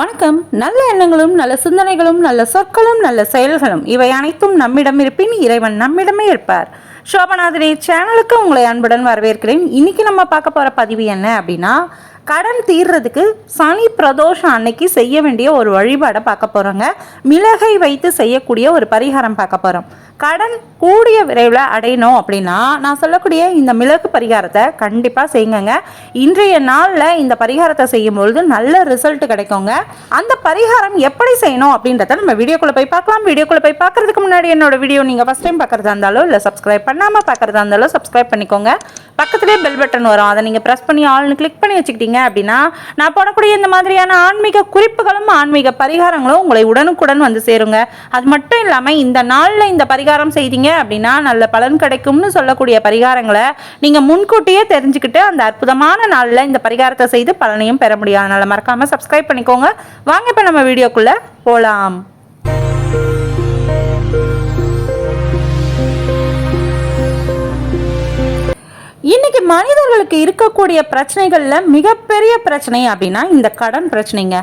வணக்கம். நல்ல எண்ணங்களும் நல்ல சிந்தனைகளும் நல்ல சொற்களும் நல்ல செயல்களும் இவை அனைத்தும் நம்மிடம் இருப்பின் இறைவன் நம்மிடமே இருப்பார். சோபநாதனி சேனலுக்கு உங்களை அன்புடன் வரவேற்கிறேன். இன்னைக்கு நம்ம பார்க்க போகிற பதிவு என்ன அப்படின்னா கடன் தீர்றதுக்கு சனி பிரதோஷம் அன்னைக்கு செய்ய வேண்டிய ஒரு வழிபாடை பார்க்க போகிறோங்க மிளகை வைத்து செய்யக்கூடிய ஒரு பரிகாரம் பார்க்க போகிறோம் கடன் கூடிய விரைவில் அடையணும் அப்படின்னா நான் சொல்லக்கூடிய இந்த மிளகு பரிகாரத்தை கண்டிப்பாக செய்யுங்க இன்றைய நாளில் இந்த பரிகாரத்தை செய்யும் பொழுது நல்ல ரிசல்ட் கிடைக்குங்க. அந்த பரிகாரம் எப்படி செய்யணும் அப்படின்றத நம்ம வீடியோக்குள்ளே போய் பார்க்கலாம். வீடியோக்குள்ளே போய் பார்க்கறதுக்கு முன்னாடி என்னோட வீடியோ நீங்கள் ஃபஸ்ட் டைம் பார்க்குறதா இருந்தாலும் இல்லை சப்ஸ்கிரைப் பண்ணாமல் பார்க்குறதா இருந்தாலும் சப்ஸ்கிரைப் பண்ணிக்கோங்க. பக்கத்துலேயே பெல் பட்டன் வரும். அதை நீங்கள் ப்ரெஸ் பண்ணி ஆள்னு கிளிக் பண்ணி வச்சுக்கிட்டீங்க அப்படின்னா நான் போடக்கூடிய இந்த மாதிரியான ஆன்மீக குறிப்புகளும் ஆன்மீக பரிகாரங்களும் உங்களை உடனுக்குடன் வந்து சேருங்க. அது மட்டும் இல்லாமல் இந்த நாளில் இந்த பரிகாரம் செய்தீங்க அப்படின்னா நல்ல பலன் கிடைக்கும்னு சொல்லக்கூடிய பரிகாரங்களை நீங்கள் முன்கூட்டியே தெரிஞ்சுக்கிட்டு அந்த அற்புதமான நாளில் இந்த பரிகாரத்தை செய்து பலனையும் பெற முடியும். அதனால் மறக்காமல் சப்ஸ்கிரைப் பண்ணிக்கோங்க. வாங்க இப்போ நம்ம வீடியோக்குள்ளே போகலாம் இன்னைக்கு மனிதர்களுக்கு இருக்கக்கூடிய பிரச்சனைகள்ல மிகப்பெரிய பிரச்சனை அப்படின்னா இந்த கடன் பிரச்சனைங்க.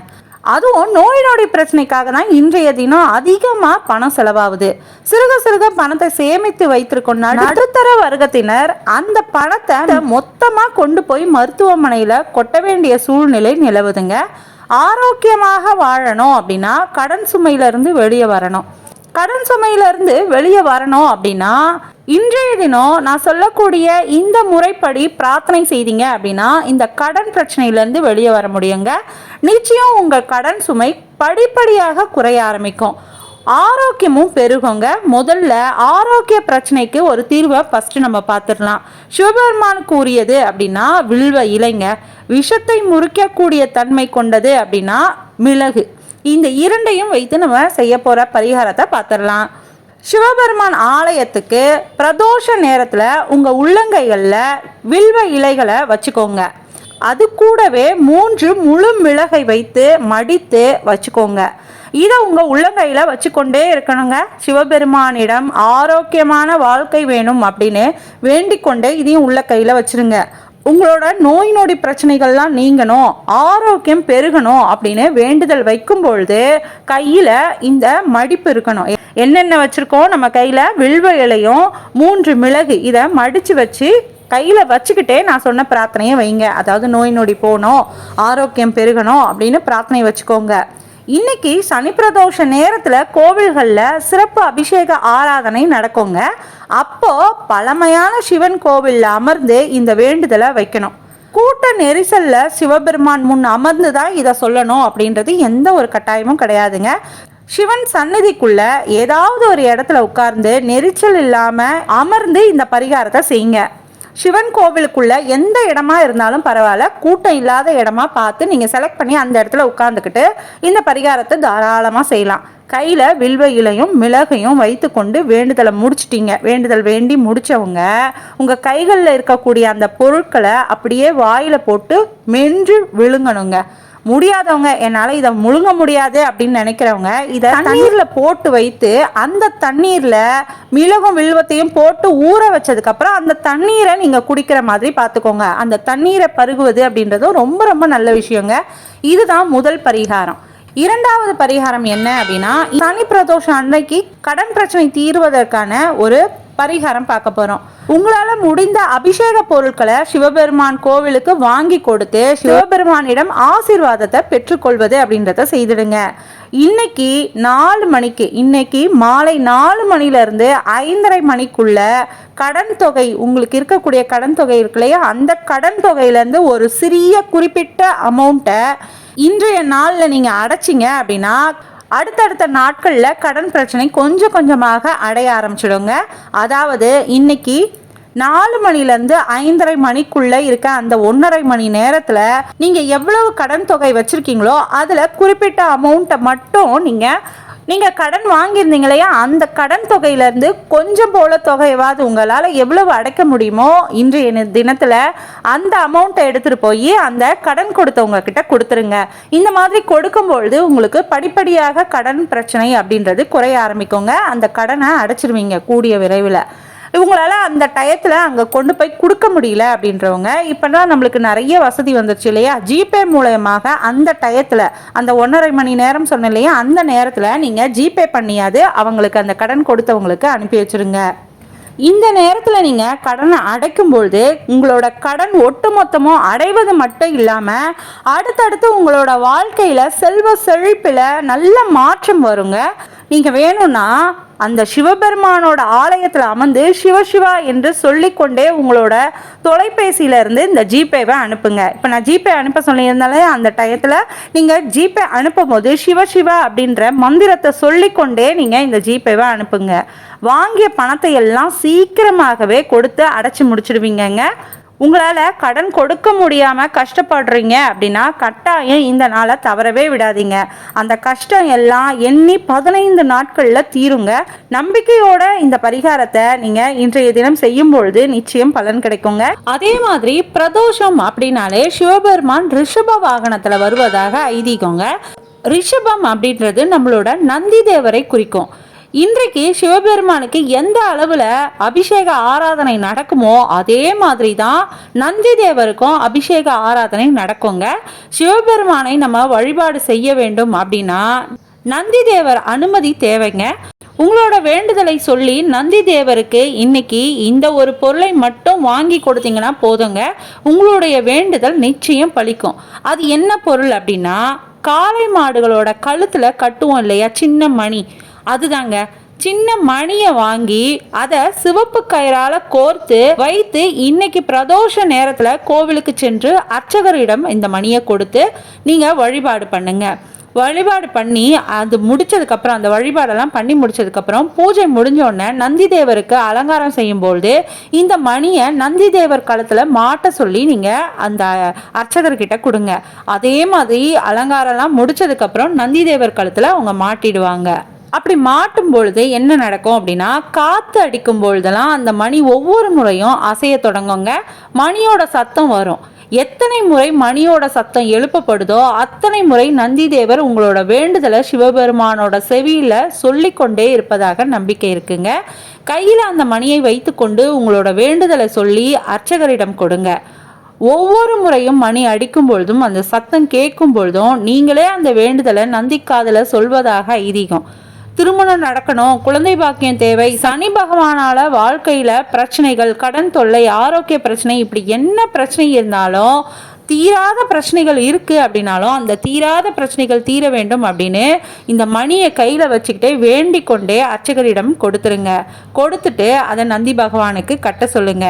அதுவும் நோய் நொடி பிரச்சனைக்காக தான் இன்றைய தினம் அதிகமாக பணம் செலவாகுது. சிறுக சிறுக பணத்தை சேமித்து வைத்திருக்கும் நடுத்தர வர்க்கத்தினர் அந்த பணத்தை மொத்தமாக கொண்டு போய் மருத்துவமனையில் கொட்ட வேண்டிய சூழ்நிலை நிலவுதுங்க. ஆரோக்கியமாக வாழணும் அப்படின்னா கடன் சுமையிலிருந்து வெளியே வரணும். கடன் சுமையிலிருந்து வெளியே வரணும் அப்படின்னா இன்றைய தினம் நான் சொல்லக்கூடிய இந்த முறைப்படி பிரார்த்தனை செய்தீங்க அப்படின்னா இந்த கடன் பிரச்சனையிலேருந்து வெளியே வர முடியுங்க. நிச்சயம் உங்கள் கடன் சுமை படிப்படியாக குறைய ஆரம்பிக்கும். ஆரோக்கியமும் பெருகுங்க. முதல்ல ஆரோக்கிய பிரச்சனைக்கு ஒரு தீர்வை ஃபஸ்ட்டு நம்ம பார்த்துடலாம். சிவபெருமான் கூறியது அப்படின்னா வில்வ இலைங்க. விஷத்தை முறிக்கக்கூடிய தன்மை கொண்டது அப்படின்னா மிளகு. இந்த இரண்டையும் வைத்து நம்ம செய்ய போகிற பரிகாரத்தை பார்த்துடலாம். சிவபெருமான் ஆலயத்துக்கு பிரதோஷ நேரத்தில் உங்கள் உள்ளங்கைகளில் வில்வ இலைகளை வச்சுக்கோங்க. அது கூடவே மூன்று முழு மிளகை வைத்து மடித்து வச்சுக்கோங்க. இதை உங்கள் உள்ளங்கையில் வச்சுக்கொண்டே இருக்கணுங்க. சிவபெருமானிடம் ஆரோக்கியமான வாழ்க்கை வேணும் அப்படின்னு வேண்டிக்கொண்டே இதையும் உள்ள கையில் வச்சுருங்க. உங்களோட நோய் நொடி பிரச்சனைகள்லாம் நீங்கணும் ஆரோக்கியம் பெருகணும் அப்படின்னு வேண்டுதல் வைக்கும் பொழுது கையில் இந்த மடிப்பு இருக்கணும். என்னென்ன வச்சுருக்கோம்? நம்ம கையில் வில்வ இலையும் மூன்று மிளகு இதை மடித்து வச்சு கையில் வச்சுக்கிட்டே நான் சொன்ன பிரார்த்தனையை வைங்க. அதாவது நோய் நொடி போகணும் ஆரோக்கியம் பெருகணும் அப்படின்னு பிரார்த்தனை வச்சுக்கோங்க. இன்னைக்கு சனி பிரதோஷ நேரத்தில் கோவில்களில் சிறப்பு அபிஷேக ஆராதனை நடக்குங்க. அப்போ பழமையான சிவன் கோவிலில் அமர்ந்து இந்த வேண்டுதலை வைக்கணும். கூட்ட நெரிசல்ல சிவபெருமான் முன் அமர்ந்து தான் இதை சொல்லணும் அப்படின்றது எந்த ஒரு கட்டாயமும் கிடையாதுங்க. சிவன் சன்னதிக்குள்ள ஏதாவது ஒரு இடத்துல உட்கார்ந்து நெரிச்சல் இல்லாம அமர்ந்து இந்த பரிகாரத்தை செய்யுங்க. சிவன் கோவிலுக்குள்ள எந்த இடமா இருந்தாலும் பரவாயில்ல. கூட்டம் இல்லாத இடமா பார்த்து நீங்கள் செலக்ட் பண்ணி அந்த இடத்துல உட்காந்துக்கிட்டு இந்த பரிகாரத்தை தாராளமாக செய்யலாம். கையில் வில்வ இலையும் மிளகையும் வைத்து கொண்டு வேண்டுதலை முடிச்சிட்டீங்க. வேண்டுதல் வேண்டி முடித்தவங்க உங்கள் கைகளில் இருக்கக்கூடிய அந்த பொருட்களை அப்படியே வாயில் போட்டு மென்று விழுங்கணுங்க. முடியாதவங்க என்னால் இதை முழுங்க முடியாது அப்படின்னு நினைக்கிறவங்க இதை தண்ணீரில் போட்டு வைத்து அந்த தண்ணீரில் மிளகும் வில்வத்தையும் போட்டு ஊற வச்சதுக்கப்புறம் அந்த தண்ணீரை நீங்கள் குடிக்கிற மாதிரி பார்த்துக்கோங்க அந்த தண்ணீரை பருகுவது அப்படின்றதும் ரொம்ப ரொம்ப நல்ல விஷயங்க. இதுதான் முதல் பரிகாரம். இரண்டாவது பரிகாரம் என்ன அப்படின்னா சனி பிரதோஷம் அன்னைக்கு கடன் பிரச்சனை தீர்வதற்கான ஒரு பரிகாரம் பார்க்க போறோம். உங்களால முடிந்த அபிஷேக பொருட்களை சிவபெருமான் கோவிலுக்கு வாங்கி கொடுத்து சிவபெருமானிடம் ஆசீர்வாதத்தை பெற்றுக்கொள்வது அப்படின்றத செய்திடுங்க. இன்னைக்கு நாலு மணிக்கு இன்னைக்கு மாலை நாலு மணிலேருந்து ஐந்தரை மணிக்குள்ள கடன் தொகை உங்களுக்கு இருக்கக்கூடிய கடன் தொகை இருக்கு இல்லையா? அந்த கடன் தொகையிலேருந்து ஒரு சிறிய குறிப்பிட்ட அமௌண்ட்டை இன்றைய நாளில் நீங்கள் அடைச்சிங்க அப்படின்னா அடுத்தடுத்த நாட்களில் கடன் பிரச்சனை கொஞ்சம் கொஞ்சமாக அடைய ஆரம்பிச்சிடுங்க. அதாவது இன்னைக்கு நாலு மணிலேருந்து ஐந்தரை மணிக்குள்ளே இருக்க அந்த ஒன்றரை மணி நேரத்தில் நீங்கள் எவ்வளவு கடன் தொகை வச்சுருக்கீங்களோ அதில் குறிப்பிட்ட அமௌண்ட்டை மட்டும் நீங்கள் நீங்கள் கடன் வாங்கியிருந்தீங்க இல்லையா அந்த கடன் தொகையிலேருந்து கொஞ்சம் போல தொகையாவது உங்களால் எவ்வளவு அடைக்க முடியுமோ? இன்றைய தினத்தில் அந்த அமௌண்ட்டை எடுத்துகிட்டு போய் அந்த கடன் கொடுத்தவங்க கிட்ட கொடுத்துருங்க. இந்த மாதிரி கொடுக்கும்பொழுது உங்களுக்கு படிப்படியாக கடன் பிரச்சனை அப்படின்றது குறைய ஆரம்பிக்குங்க. அந்த கடனை அடைச்சிருவீங்க கூடிய விரைவில். இவங்களால அந்த டயத்தில் அங்கே கொண்டு போய் கொடுக்க முடியல அப்படின்றவங்க இப்போ நம்மளுக்கு நிறைய வசதி வந்துருச்சு இல்லையா? ஜிபே மூலயமாக அந்த டயத்தில் அந்த ஒன்றரை மணி நேரம் சொன்னேன் இல்லையா? அந்த நேரத்தில் நீங்கள் ஜிபே பண்ணியாவது அவங்களுக்கு அந்த கடன் கொடுத்தவங்களுக்கு அனுப்பி வச்சிருங்க. இந்த நேரத்தில் நீங்கள் கடனை அடைக்கும்பொழுது உங்களோட கடன் ஒட்டுமொத்தமும் அடைவது மட்டும் இல்லாமல் அடுத்தடுத்து உங்களோட வாழ்க்கையில் செல்வ செழிப்பில் நல்ல மாற்றம் வருங்க. நீங்கள் வேணும்னா அந்த சிவபெருமானோட ஆலயத்தில் அமர்ந்து சிவசிவா என்று சொல்லிக்கொண்டே உங்களோட தொலைபேசியில இருந்து இந்த ஜிபேவை அனுப்புங்க. இப்போ நான் ஜிபே அனுப்ப சொல்லியிருந்தாலே அந்த டயத்தில் நீங்கள் ஜிபே அனுப்பும் போது சிவசிவா அப்படின்ற மந்திரத்தை சொல்லிக்கொண்டே நீங்கள் இந்த ஜிபேவை அனுப்புங்க. வாங்கிய பணத்தை எல்லாம் சீக்கிரமாகவே கொடுத்து அடைச்சி முடிச்சிடுவீங்கங்க. உங்களால் கடன் கொடுக்க முடியாமல் கஷ்டப்படுறீங்க அப்படின்னா கட்டாயம் இந்த நாளை தவறவே விடாதீங்க. அந்த கஷ்டம் எல்லாம் எண்ணி பதினைந்து நாட்களில் தீருங்க. நம்பிக்கையோட இந்த பரிகாரத்தை நீங்கள் இன்றைய தினம் செய்யும் பொழுது நிச்சயம் பலன் கிடைக்குங்க. அதே மாதிரி பிரதோஷம் அப்படின்னாலே சிவபெருமான் ரிஷப வாகனத்தில் வருவதாக ஐதீகங்க. ரிஷபம் அப்படின்றது நம்மளோட நந்தி தேவரை குறிக்கும். இன்றைக்கு சிவபெருமானுக்கு எந்த அளவில் அபிஷேக ஆராதனை நடக்குமோ அதே மாதிரி தான் நந்தி தேவருக்கும் அபிஷேக ஆராதனை நடக்குங்க. சிவபெருமானை நம்ம வழிபாடு செய்ய வேண்டும் அப்படின்னா நந்தி தேவர் அனுமதி தேவைங்க. உங்களோட வேண்டுதலை சொல்லி நந்தி தேவருக்கு இன்னைக்கு இந்த ஒரு பொருளை மட்டும் வாங்கி கொடுத்தீங்கன்னா போதுங்க. உங்களுடைய வேண்டுதல் நிச்சயம் பழிக்கும் அது என்ன பொருள் அப்படின்னா காளை மாடுகளோட கழுத்தில் கட்டுவோம் இல்லையா? சின்ன மணி. அதுதாங்க. சின்ன மணியை வாங்கி அதை சிவப்பு கயிறால கோர்த்து வைத்து இன்னைக்கு பிரதோஷ நேரத்தில் கோவிலுக்கு சென்று அர்ச்சகரிடம் இந்த மணியை கொடுத்து நீங்கள் வழிபாடு பண்ணுங்க. வழிபாடு பண்ணி அது முடிச்சதுக்கப்புறம் அந்த வழிபாடெல்லாம் பண்ணி முடிச்சதுக்கப்புறம் பூஜை முடிஞ்சோடனே நந்தி தேவருக்கு அலங்காரம் செய்யும்பொழுது இந்த மணியை நந்தி தேவர் காலத்தில் மாட்ட சொல்லி நீங்கள் அந்த அர்ச்சகர்கிட்ட கொடுங்க. அதே மாதிரி அலங்காரம்லாம் முடிச்சதுக்கப்புறம் நந்தி தேவர் காலத்தில் அவங்க மாட்டிடுவாங்க. அப்படி மாட்டும் பொழுது என்ன நடக்கும் அப்படின்னா காற்று அடிக்கும் பொழுதெல்லாம் அந்த மணி ஒவ்வொரு முறையும் அசைய தொடங்குங்க. மணியோட சத்தம் வரும். எத்தனை முறை மணியோட சத்தம் எழுப்பப்படுதோ அத்தனை முறை நந்தி தேவர் உங்களோட வேண்டுதலை சிவபெருமானோட செவியில சொல்லிக்கொண்டே இருப்பதாக நம்பிக்கை இருக்குங்க. கையில் அந்த மணியை வைத்துக்கொண்டு உங்களோட வேண்டுதலை சொல்லி அர்ச்சகரிடம் கொடுங்க. ஒவ்வொரு முறையும் மணி அடிக்கும் பொழுதும் அந்த சத்தம் கேட்கும் பொழுதும் நீங்களே அந்த வேண்டுதலை நந்திக்காதல சொல்வதாக ஐதீகம். திருமணம் நடக்கணும் குழந்தை பாக்கியம் தேவை சனி பகவானால வாழ்க்கையில பிரச்சனைகள் கடன் தொல்லை ஆரோக்கிய பிரச்சனை இப்படி என்ன பிரச்சனை இருந்தாலும் தீராத பிரச்சனைகள் இருக்குது அப்படின்னாலும் அந்த தீராத பிரச்சனைகள் தீர வேண்டும் அப்படின்னு இந்த மணியை கையில் வச்சுக்கிட்டே வேண்டிக் கொண்டே அர்ச்சகரிடம் கொடுத்துருங்க. கொடுத்துட்டு அதை நந்தி பகவானுக்கு கட்ட சொல்லுங்க.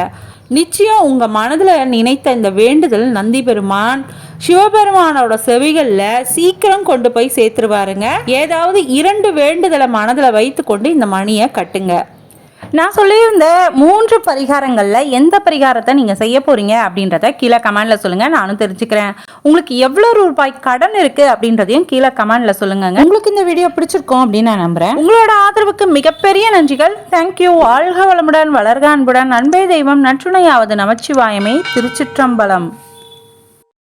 நிச்சயம் உங்கள் மனதில் நினைத்த இந்த வேண்டுதல் நந்தி பெருமான் சிவபெருமானோட செவிகளில் சீக்கிரம் கொண்டு போய் சேர்த்துருவாருங்க. ஏதாவது இரண்டு வேண்டுதலை மனதில் வைத்து கொண்டு இந்த மணியை கட்டுங்க. நான் சொல்லியிருந்த மூன்று பரிகாரங்களில் எந்த பரிகாரத்தை நீங்கள் செய்ய போகிறீங்க அப்படின்றத கீழே கமெண்டில் சொல்லுங்கள் நானும் தெரிஞ்சுக்கிறேன். உங்களுக்கு எவ்வளோ ரூபாய் கடன் இருக்குது அப்படின்றதையும் கீழே கமெண்டில் சொல்லுங்க உங்களுக்கு இந்த வீடியோ பிடிச்சிருக்கோம் அப்படின்னு நான் நம்புகிறேன் உங்களோட ஆதரவுக்கு மிகப்பெரிய நன்றிகள். தேங்க்யூ வாழ்க வளமுடன் வளர்க அன்புடன். அன்பே தெய்வம் நற்றுணையாவது நமச்சிவாயமே. திருச்சிற்றம்பலம்.